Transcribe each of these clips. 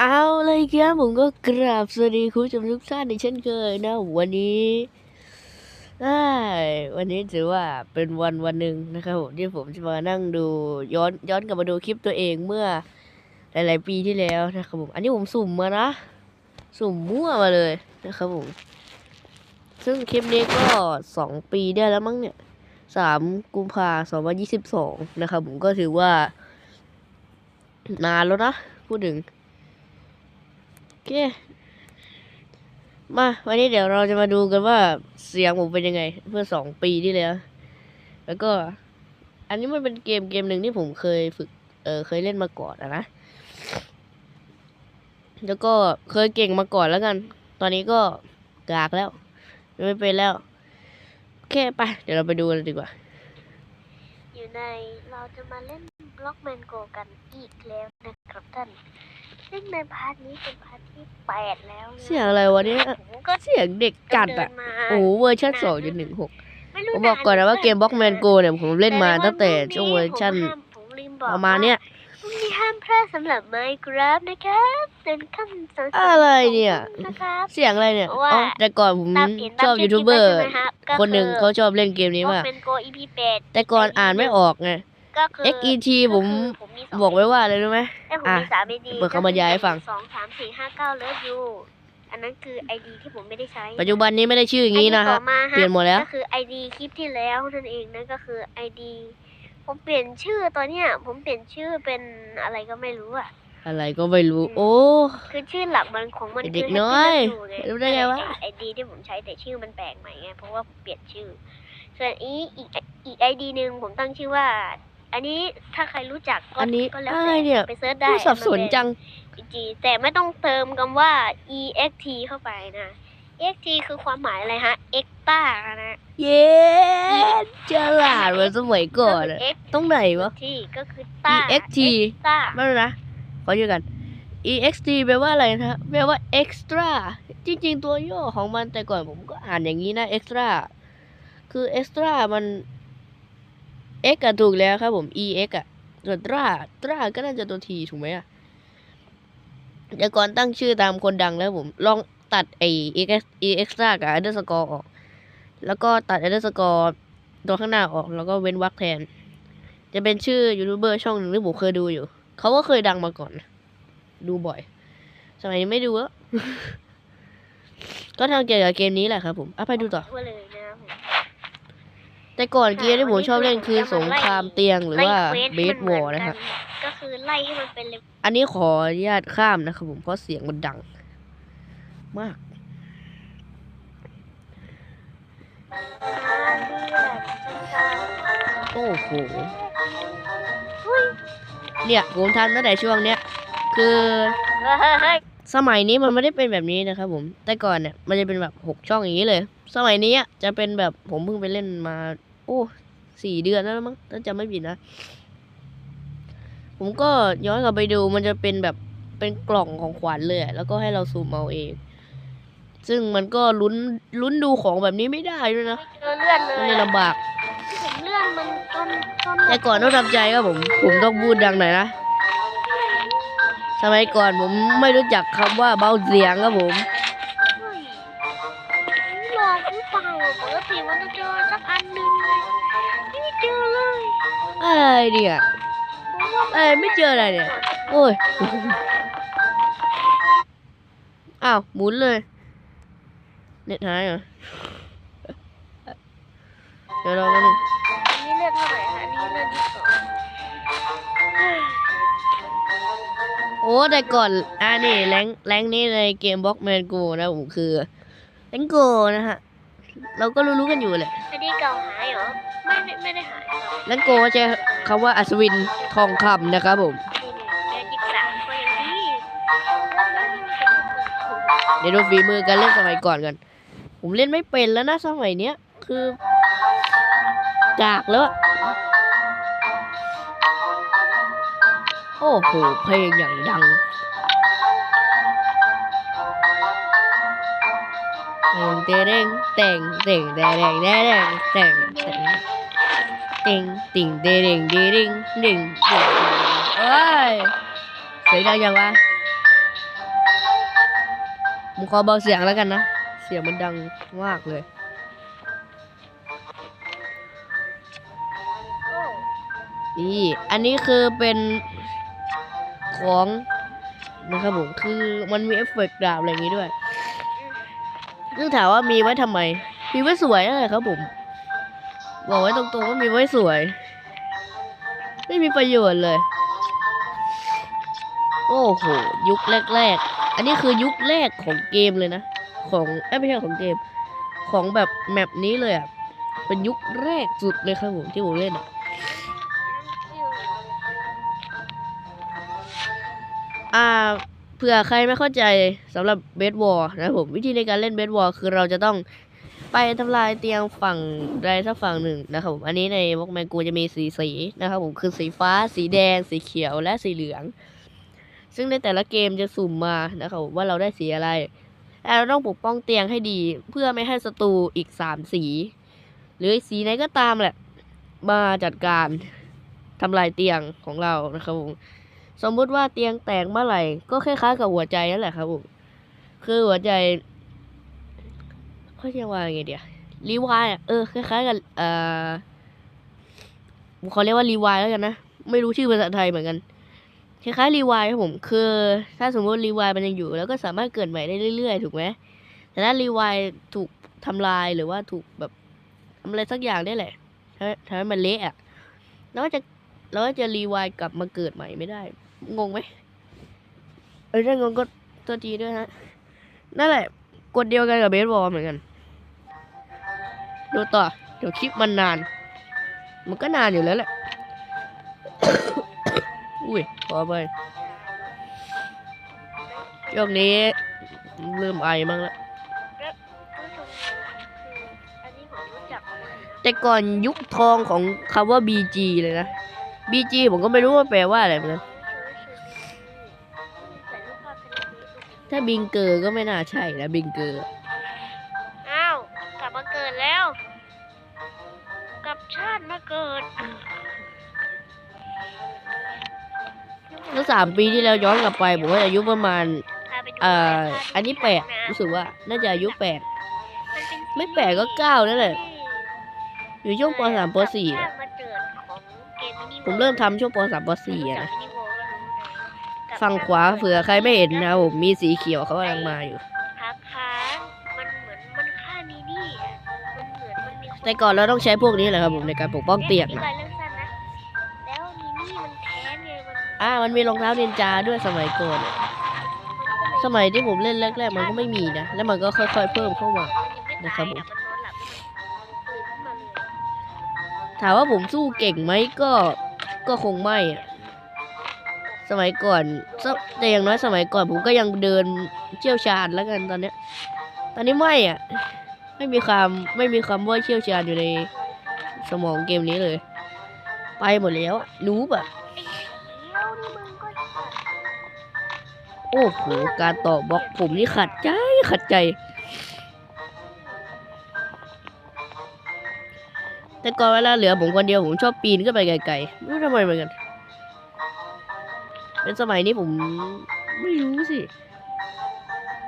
เอาเลยครับผมก็กราบสวัสดีคุณผู้ชมทุกท่านในเช่นเคยนะวันนี้วันนี้ถือว่าเป็นวันวันหนึ่งนะครับผมที่ผมจะมานั่งดูย้อนย้อนกลับมาดูคลิปตัวเองเมื่อ หลาย ๆ ปีที่แล้วนะครับผมอันนี้ผมสุ่มมานะ สุ่มมั่วมาเลยนะครับผมซึ่งคลิปนี้ก็สองปีได้แล้วมั้งเนี่ยสามกุมภาสองพันยี่สิบสองนะครับผมก็ถือว่านานแล้วนะพูดถึง เค มา วันนี้เดี๋ยวเราจะมาดูกันว่าเสียงผมเป็นยังไงเมื่อสองปีที่แล้ว แล้วก็ อันนี้มันเป็นเกมเกมหนึ่งที่ผมเคยฝึก เออเคยเล่นมาก่อนอะนะ แล้วก็เคยเก่งมาก่อนแล้วกัน ตอนนี้ก็กากแล้ว ไม่เป็นแล้ว โอเคไป เดี๋ยวเราไปดูกันดีกว่า อยู่ในเราจะมาเล่นบล็อกแมนโกกันอีกแล้วนะครับท่าน ซึ่งในพาร์ทนี้เป็นพาร์ทที่แปดแล้วนะเสียงอะไรวะเนี่ยผมก็เสียงเด็กจัดเดิอะนมาโอ้โหเวอร์ชันสองจุดหนึ่งหกไม่รู้ผมบอกก่อนนะว่าเกมบล็อกแมนโกเนี่ยผมเล่นมาตั้งแต่ช่วงเวอร์ชันผมห้ามผมลืมบอกประมาณเนี้ยพรุ่งนี้ห้ามพลาดสำหรับไมค์ครับนะครับเป็นขั้นสนอะไรเนี่ยนะครับเสียงอะไรเนี่ยว่าอ๋อแต่ก่อนผมตามเห็นชอบตามยูทูบเบอร์ใช่ไหมครับก็คนหนึ่งอเขาชอบเล่นเกมนี้บล็อมากกแมนโก EP แปดแต่ก่อนอ่านไม่ออกไง ก็คือ XET ผมก็คือสงบอกไว้ว่าอะไรรู้ไหม เอ้ยผมอะมีสามไอดีเปิดคำบรรยายให้ฟัง สองสามสี่ห้าเก้าเลิฟยูอันนั้นคือไอดีที่ผมไม่ได้ใช้ปัจจุบันนี้ไม่ได้ชื่ออย่างนี้นะ ID ฮะต่อมาเปลี่ยนหมดแล้ว ก็คือไอดีคลิปที่แล้วนั่นเองนั่นก็คือไอดีผมเปลี่ยนชื่อตอนเนี้ยผมเปลี่ยนชื่อเป็นอะไรก็ไม่รู้อะ อะไรก็ไม่รู้ โอ้ คือชื่อหลักมันของมันเด็กคือน้อย Happy Love You รู้ได้ไงวะ ไอดีที่ผมใช้แต่ชื่อมันแปลกใหม่ไงเพราะว่าผมเปลี่ยนชื่อ ส่วนอีอีกอีกไอดีหนึ่งผมตั้งชื่อว่า อันนี้ถ้าใครรู้จักก็อันนี้ก็แล้วอะไรแต่เนี่ยไปเซิร์ชได้ผู้สับสนจัง g แต่ไม่ต้องเติมคำว่า ext เข้าไปนะ ext คือความหมายอะไรฮะ extra นะเย้ฉลาดเหมือนสมัยก่อนอะก็คื x ตรงไหนวะที่ก็คือต้า EXT extra ไม่รู้นะขอชื่อกัน ext แปลว่าอะไรนะฮะแปลว่า extra จริง ๆ ตัวย่อของมันแต่ก่อนผมก็อ่านอย่างนี้นะ extra คือ extra มัน x อะถูกแล้วครับผม ex อะส่วน tra tra ก็น่าจะตัว t ถูกไหมอะแต่ก่อนตั้งชื่อตามคนดังแล้วผม ลองตัดไอ้ ex extra กับ underscore ออก แล้วก็ตัด underscore ตัวข้างหน้าออก แล้วก็เว้นวรรคแทน จะเป็นชื่อยูทูบเบอร์ช่องหนึ่งที่ผมเคยดูอยู่ เขาก็เคยดังมาก่อน ดูบ่อย สมัยนี้ไม่ดูแล้วก็ทำเกี่ยวกับเกมนี้แหละครับผมเอาไปดูต่อเลยนะครับผม แต่ก่อนเกมที่ผมชอบเล่นคือสงครามเตียงหรือว่าไล่เบควสสวให้อมันร์เหมืนะกัครับก็คือไล่ให้มันเป็นเลเวลอันนี้ขออนุญาตข้ามนะครับผมเพราะเสียงมันดัง มากโอ้โหเนี่ยผมทำตั้งแต่ช่วงเนี้ยคือเฮ้ยเฮ้ยสมัยนี้มันไม่ได้เป็นแบบนี้นะครับผมแต่ก่อนเนี่ยมันจะเป็นแบบหกช่องอย่างนี้เลย สมัยนี้อะจะเป็นแบบผมเพิ่งไปเล่นมา โอ้สี่เดือนแล้วมั้งถ้าจำไม่ผิดนะ ผมก็ย้อนกลับไปดูมันจะเป็นแบบเป็นกล่องของขวัญเลยอะแล้วก็ให้เราซูมเอาเอง ซึ่งมันก็ลุ้นลุ้นดูของแบบนี้ไม่ได้ด้วยนะเจอเลื่อนเลมันยเลยอะลำบาก ผมเลื่อนมันจนจนแต่ก่อนต้องทำใจครับผม ผมต้องพูดดังหน่อยนะ สมัยก่อนผมไม่รู้จักคำว่าเบาเสียงครับผม อะไรเนี่ยผมว่าเอ้ยไม่เจออะไรเนี่ย โอ้ย อ้าวหมุนเลย เน็ตหายเหรอ เดี๋ยวรอแป๊บนึงอันนี้เลือดเท่าไหร่คะอันนี้เลือดที่สองโอ้แต่ก่อนอ่านี่แรงแรงนี้ในเกมบล็อกแมนโกนะผมคือแรงโกนะฮะ เราก็รู้ๆกันอยู่แหละอันนี้เก่าหายเหรอ ไม่ได้ไม่ได้หายครับแรงโกใช้คำว่าอัศวินทองคำนะครับผมนี่นี่เดือนยี่สิบสามก็ยังดีเดี๋ยวดูฝีมือการเล่นสมัยก่อนกัน ผมเล่นไม่เป็นแล้วนะสมัยเนี้ย คือกากแล้วอะโอ้โห เพลงอย่างดัง งเตงเต่งเต่งเต่งเต่งเต่งเต่งเต่งติงติงเต่งเดีริงดิ่งดิ่งเอ้ยเสียงดังยังวะผมขอเบาเสียงแล้วกันนะ เสียงมันดังมากเลยนี่อันนี้คือเป็นของนะครับผมคือมันมีเอฟเฟกต์ดาบอะไรอย่างนี้ด้วย ซึ่งถามว่ามีไว้ทำไม มีไว้สวยอะไรครับผม บอกไว้ตรงๆว่ามีไว้สวย ไม่มีประโยชน์เลย โอ้โห ยุคแรกๆ อันนี้คือยุคแรกของเกมเลยนะ ของอไม่ใช่ของเกม ของแบบแมปนี้เลยอะ เป็นยุคแรกสุดเลยครับผมที่ผมเล่นอะอ่า เผื่อใครไม่เข้าใจสำหรับเบสบอลนะผมวิธีในการเล่นเบสบอลคือเราจะต้องไปทำลายเตียงฝั่งใดสักฝั่งหนึ่งนะครับผมอันนี้ในวอกแมนกูจะมีสีสีนะครับผมคือสีฟ้า สีแดง สีเขียวและสีเหลือง ซึ่งในแต่ละเกมจะสุ่มมานะครับว่าเราได้สีอะไรแต่เราต้องปกป้องเตียงให้ดี เพื่อไม่ให้ศัตรูอีกสามสี หรือสีไหนก็ตามแหละ มาจัดการทำลายเตียงของเรานะครับผม สมมุติว่าเตียงแตกเมื่อไหร่ ก็คล้ายๆกับหัวใจนั่นแหละครับผมคือหัวใจเขาเรียกว่าไงเดียรีวายเออคล้ายๆกับเอ่อผมเขาเรียกว่ารีวายแล้วกันนะไม่รู้ชื่อภาษาไทยเหมือนกันคล้ายๆรีวายครับผมคือถ้าสมมติรีวายมันยังอยู่ แล้วก็สามารถเกิดใหม่ได้เรื่อยๆ ถูกไหมแต่ถ้ารีวายถูกทำลายหรือว่าถูกแบบทำอะไรสักอย่างได้แหละทำให้มันเละอะแล้วก็จะแล้วก็จะรีวายกลับมาเกิดใหม่ไม่ได้ งงไหมเออถ้างงก็ตัวจีด้วยฮะ นั่นแหละกดเดียวกันกับเบสบอลเหมือนกัน ดูต่อ เดี๋ยวคลิปมันนาน มันก็นานอยู่แล้วแหละ อุ้ยขอไปช่วงนี้เริ่มไอมั้งละผู้ชมคืออันนี้ผมรู้จักมากนะแต่ก่อนยุคทองของคำว่า BG เลยนะ BG ผมก็ไม่รู้ว่าแปลว่าอะไรเหมือนกัน บิงเกอร์ก็ไม่น่าใช่นะบิงเกอร์อ้าวกลับมาเกิดแล้ว กลับชาติมาเกิดเมื่อสามปีที่แล้วย้อนกลับไปผมว่าอายุประมาณพาไปดูเอ่อแฟชั่อันนี้แปดรู้สึกว่า น่าจะอายุแปดมันเป็นไม่แปดก็เก้านั่นแหละอยู่ช่วงปสามปสี่ชาอะติมาเกิดของเกมมินิผมเริ่มทำช่วงปสามปสี่อะรู้จันะ ฝั่งขวาเผื่อใครไม่เห็นนะผมมีสีเขียวเขากำลังมาอยู่พักค้างมันเหมือนมันฆ่ามินี่อะมันเหมือนมันมีคนแต่ก่อนเราต้องใช้พวกนี้แหละครับผมในการปกป้องเตียงอ๊ะนะอธิบายเรื่องสั้นนะแล้วมินี่มันแค้นไงมันอ่ามันมีรองเท้านินจาด้วยสมัยก่อนอะสมัยที่ผมเล่นแรกๆมันก็ไม่มีนะแล้วมันก็ค่อยๆเพิ่มเข้ามามันยังไม่นะครับตายผมนะมันนอนหลับตื่นขึ้นมาเลยถามว่าผมสู้เก่งไหมก็ก็คงไม่อะ สมัยก่อนแต่อย่างน้อยสมัยก่อนผมก็ยังเดินเชี่ยวชาญแล้วกันตอนเนี้ย ตอนนี้ไม่อะ ไม่มีความไม่มีคำว่าเชี่ยวชาญอยู่ในสมองเกมนี้เลย ไปหมดแล้วอะนูบอะโอ้โห การต่อบล็อกผมนี่ขัดใจขัดใจ แต่ก่อนเวลาเหลือผมคนเดียวผมชอบปีนขึ้นไปไกลๆไม่รู้ทำไมเหมือนกัน เป็นสมัยนี้ผมไม่รู้สิ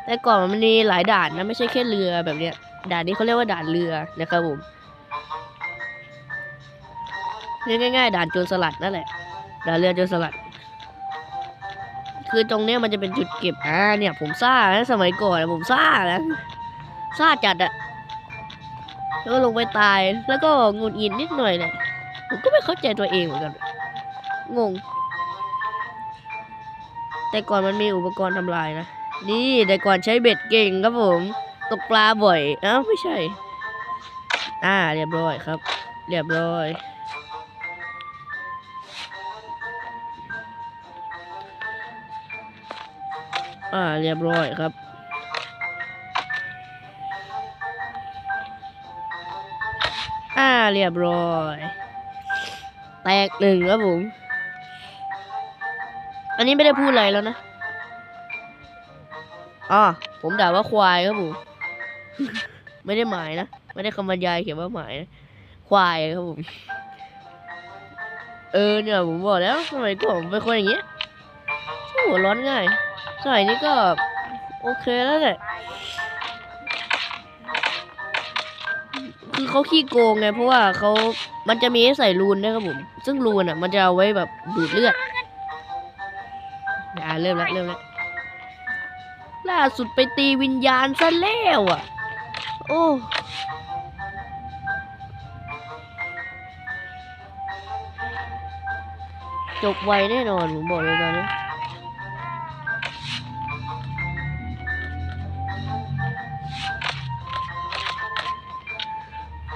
แต่ก่อนมันมีหลายด่านนะไม่ใช่แค่เรือแบบเนี้ย ด่านนี้เขาเรียกว่าด่านเรือนะครับผมเรียกง่ายๆ ด่านโจรสลัดนั่นแหละ ด่านเรือโจรสลัด คือตรงเนี้ยมันจะเป็นจุดเก็บ อ่าเนี่ย ผมซ่านะสมัยก่อนผมซ่านะซ่าจัดอะแล้วก็ลงไปตาย แล้วก็งุดหงิดนิดหน่อยเนี่ยผมก็ไม่เข้าใจตัวเองเหมือนกัน งง แต่ก่อนมันมีอุปกรณ์ทำลายนะ นี่แต่ก่อนใช้เบ็ดเก่งครับผม ตกปลาบ่อยอ้าวไม่ใช่ อ่าเรียบร้อยครับ เรียบร้อยอ่าเรียบร้อยครับ อ่าเรียบร้อย แตกหนึ่งครับผม อันนี้ไม่ได้พูดอะไรแล้วนะอ๋อผมด่าว่าควายครับผม ไม่ได้หมายนะ ไม่ได้คำบรรยายเขียนว่าหมายนะ ควายครับผม เออเนี่ยผมบอกแล้วสมัยก่อนเป็นคนอย่างเงี้ยหัวร้อนง่าย สมัยนี้ก็โอเคแล้วแหละ คือเขาขี้โกงไงเพราะว่าเขามันจะมีให้ใส่รูนนะครับผม ซึ่งรูนอะ มันจะเอาไว้แบบดูดเลือด เริ่มแล้วเริ่มแล้วล่าสุดไปตีวิญญาณซะแล้วอะ โอ้จบไวแน่นอนผมบอกเลยตอนนี้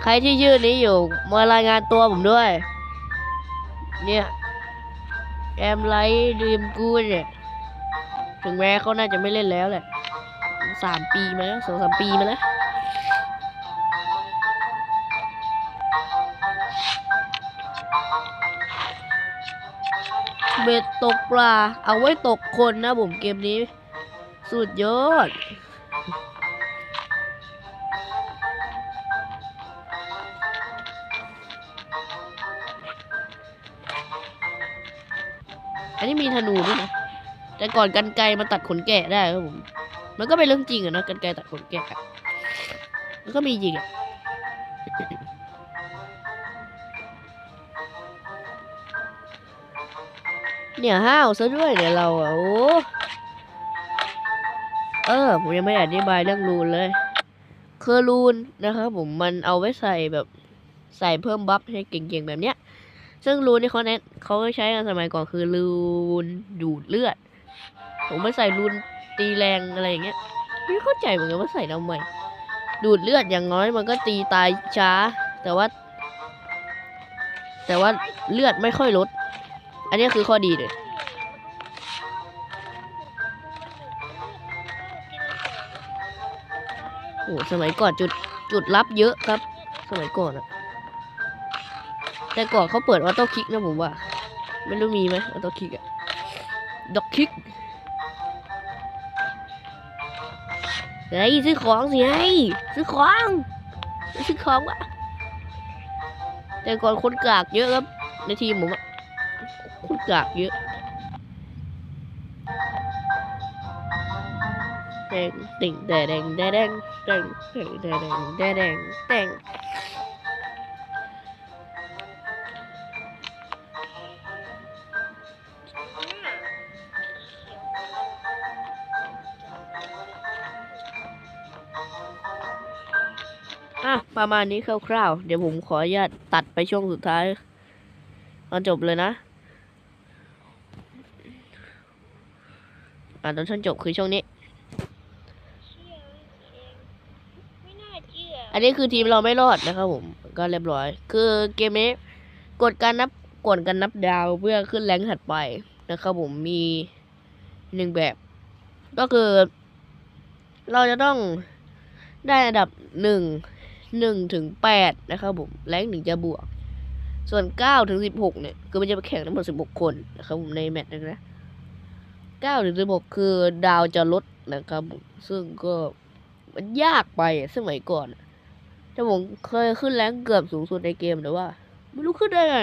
ใครที่ชื่อนี้อยู่ มารายงานตัวผมด้วย เนี่ย แอมไลท์ดีมกูเนี่ย ถึงแม้เขาน่าจะไม่เล่นแล้วแหละสามปีมาแล้วสองสามปีมาแล้วเบ็ดตกปลา เอาไว้ตกคนนะผมเกมนี้ สุดยอด อันนี้มีธนูด้วยนะ แต่ก่อนกันไกรมาตัดขนแกะได้ครับผม มันก็เป็นเรื่องจริงอะนะกันไกรตัดขนแกะมันก็มีจริงอะเนี่ยห้าวซะด้วยเนี่ยเราอะโอ้เออ ผมยังไม่ได้อธิบายเรื่องรูนเลย คือรูนนะครับผมมันเอาไว้ใส่แบบใส่เพิ่มบัฟให้เก่งๆแบบเนี้ย ซึ่งรูนที่เขาเน้นเขาใช้กันสมัยก่อนคือรูนดูดเลือด ผมไม่ใส่รูนตีแรงอะไรอย่างเงี้ยไม่เข้าใจเหมือนกันว่าใส่ทำไมดูดเลือดอย่างน้อยมันก็ตีตายช้า แต่ว่า แต่ว่าเลือดไม่ค่อยลด อันนี้คือข้อดีเลยโอ้สมัยก่อนจุดจุดลับเยอะครับ สมัยก่อนอะแต่ก่อนเขาเปิดออโต้คลิกนะผมว่า ไม่รู้มีไหมออโต้คลิกอะด็อกคลิก เฮ้ยซื้อของสิไอ้ซื้อของซื้อของวะแต่ก่อนคนกากเยอะครับ ในทีมผมอะคนกากเยอะแดงติ่งแดงแดงแดงแดงแดงแดงแดง ประมาณนี้คร่าวๆ เดี๋ยวผมขออนุญาตตัดไปช่วงสุดท้ายตอนจบเลยนะอะตอนช่วงจบคือช่วงนี้ อันนี้คือทีมเราไม่รอดนะครับผม ก็เรียบร้อย คือเกมนี้ กดการนับกดการนับดาวเพื่อขึ้นแรงค์ถัดไปนะครับผมมีหนึ่งแบบ ก็คือ เราจะต้องได้อันดับหนึ่ง หนึ่งถึงแปดนะครับผมแรงหนึ่งจะบวก ส่วนเก้าถึงสิบหกเนี่ยคือมันจะไปแข่งทั้งหมดสิบหกคนนะครับผมในแมตช์นึงนะเก้าถึงสิบหกคือดาวจะลดนะครับซึ่งก็มันยากไปอะสมัยก่อนแต่ผมเคยขึ้นแรงเกือบสูงสุดในเกมแต่ว่า ไม่รู้ขึ้นได้ไง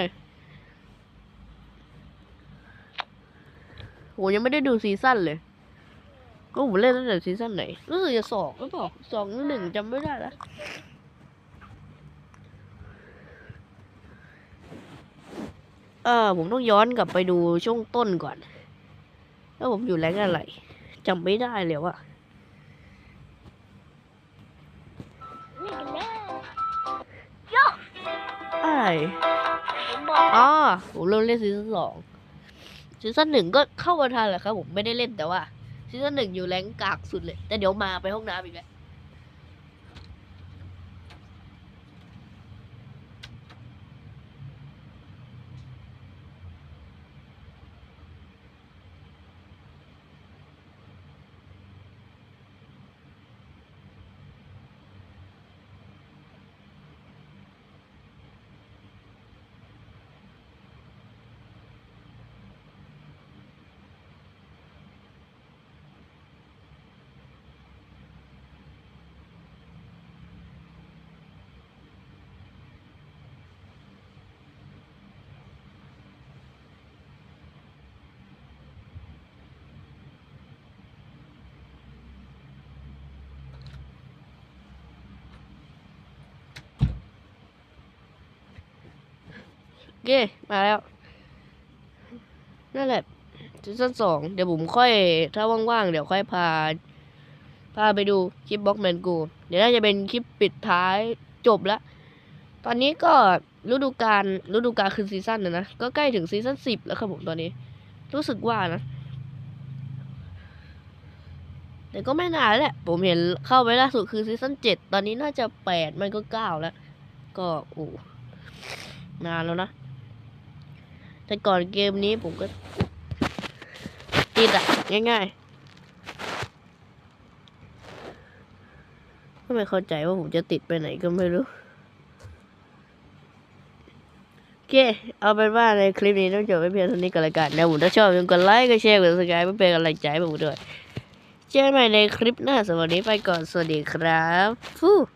ผมยังไม่ได้ดูซีซั่นเลย ก็ผมเล่นตั้งแต่ซีซั่นไหน รู้สึกจะสองหรือเปล่าสองหรือหนึ่งจำไม่ได้แล้ว เออผมต้องย้อนกลับไปดูช่วงต้นก่อนแล้วผมอยู่แรงค์อะไรจำไม่ได้เลยว่าเล่นกันแล้วไอ้ผมบอกอ๋อผมเริ่มเล่นซีซั่นสองซีซั่นหนึ่งก็เข้ามาทันแหละครับผมไม่ได้เล่นแต่ว่าซีซั่นหนึ่งอยู่แรงกากสุดเลย แต่เดี๋ยวมาไปห้องน้ำอีกแล้ว เคมาแล้ว นั่นแหละซีซั่นสองเดี๋ยวผมค่อย ถ้าว่างๆ เดี๋ยวค่อยพา พาไปดูคลิปบล็อกแมนกู เดี๋ยวน่าจะเป็นคลิปปิดท้ายจบละ ตอนนี้ก็ฤดูกาลฤดูกาลคือซีซั่นนะนะ ก็ใกล้ถึงซีซั่นสิบแล้วครับผมตอนนี้ รู้สึกว่านะ แต่ก็ไม่นานแล้วแหละ ผมเห็นเข้าไปล่าสุดคือซีซั่นเจ็ดตอนนี้น่าจะแปดมันก็เก้าแล้ว ก็โอ้นานแล้วนะ แต่ก่อนเกมนี้ผมก็ ติดอะง่ายๆก็ไม่เข้าใจว่าผมจะติดไปไหนก็ไม่รู้โอเคเอาเป็นว่าในคลิปนี้ต้องจบไว้เพียงเท่านี้ก่อนละกันนะผมถ้าชอบอย่าลืมกดไลค์ กดแชร์ กด subscribe เพื่อเป็นกำลังใจให้ผมด้วย เจอกันใหม่ในคลิปหน้าสวันนี้ไปก่อน สวัสดีครับฟู